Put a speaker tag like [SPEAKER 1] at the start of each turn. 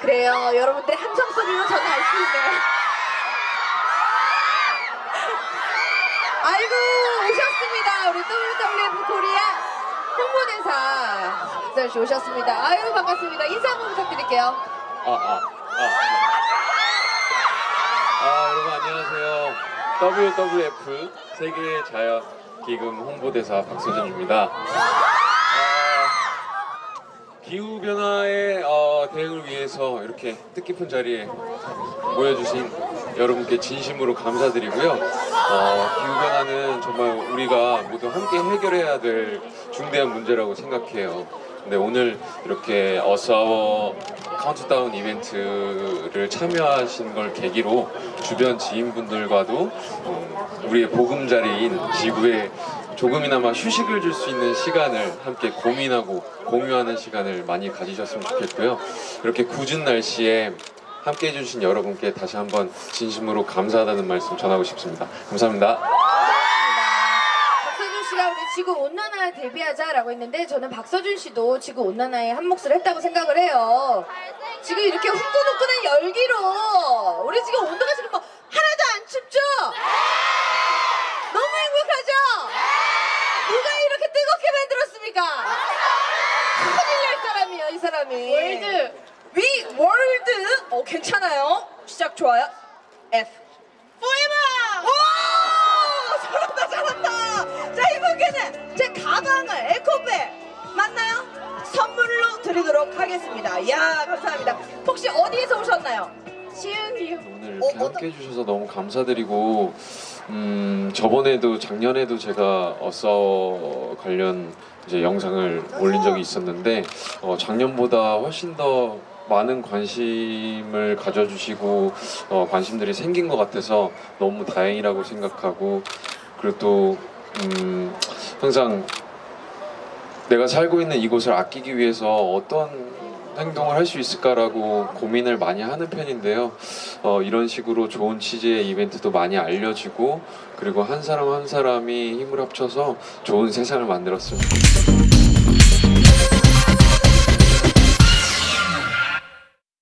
[SPEAKER 1] 그래요. 여러분들 함성 소리로 저는 알 수 있네요. 아이고 오셨습니다. 우리 WWF 코리아 홍보대사 박선 씨 오셨습니다. 아유 반갑습니다. 인사 한번 부탁드릴게요.
[SPEAKER 2] 아, 아, 아. 아, 여러분 안녕하세요. WWF 세계 자연 기금 홍보대사 박소진입니다. 위해서 이렇게 뜻깊은 자리에 모여주신 여러분께 진심으로 감사드리고요. 어, 기후 변화는 정말 우리가 모두 함께 해결해야 될 중대한 문제라고 생각해요. 근데 오늘 이렇게 어사워 카운트다운 이벤트를 참여하신 걸 계기로 주변 지인분들과도 음, 우리의 보금자리인 지구에 조금이나마 휴식을 줄 수 있는 시간을 함께 고민하고 공유하는 시간을 많이 가지셨으면 좋겠고요. 이렇게 굳은 날씨에 함께 해주신 여러분께 다시 한번 진심으로 감사하다는 말씀 전하고 싶습니다. 감사합니다.
[SPEAKER 1] 박서준 씨가 우리 지구 온난화 대비하자라고 했는데 저는 박서준 씨도 지구 온난화에 한 몫을 했다고 생각을 해요. 지금 이렇게 후끈후끈한 열기로 우리 지금 온도가 지금 뭐 하나도 안 춥죠? 너무 행복하죠? 누가 이렇게 뜨겁게 만들었습니까? 큰일 날 사람이에요 이 사람이.
[SPEAKER 3] 월드.
[SPEAKER 1] 위 월드. 어 괜찮아요. 시작 좋아요. F.
[SPEAKER 3] 포에버!
[SPEAKER 1] 오! 잘한다 잘한다 자 이분께는 제 가방을 에코백 맞나요? 선물로 드리도록 하겠습니다 이야 감사합니다 혹시 어디에서 오셨나요?
[SPEAKER 3] 시은이요.
[SPEAKER 2] 오늘
[SPEAKER 1] 어,
[SPEAKER 2] 이렇게
[SPEAKER 1] 어떤-
[SPEAKER 2] 함께 해주셔서 너무 감사드리고 음, 저번에도 작년에도 제가 어서 관련 이제 영상을 올린 적이 있었는데 어, 작년보다 훨씬 더 많은 관심을 가져주시고 어, 관심들이 생긴 것 같아서 너무 다행이라고 생각하고 그리고 또 음, 항상 내가 살고 있는 이곳을 아끼기 위해서 어떤 행동을 할 수 있을까라고 고민을 많이 하는 편인데요. 어, 이런 식으로 좋은 취지의 이벤트도 많이 알려지고 그리고 한 사람 한 사람이 힘을 합쳐서 좋은 세상을 만들었으면 좋겠습니다.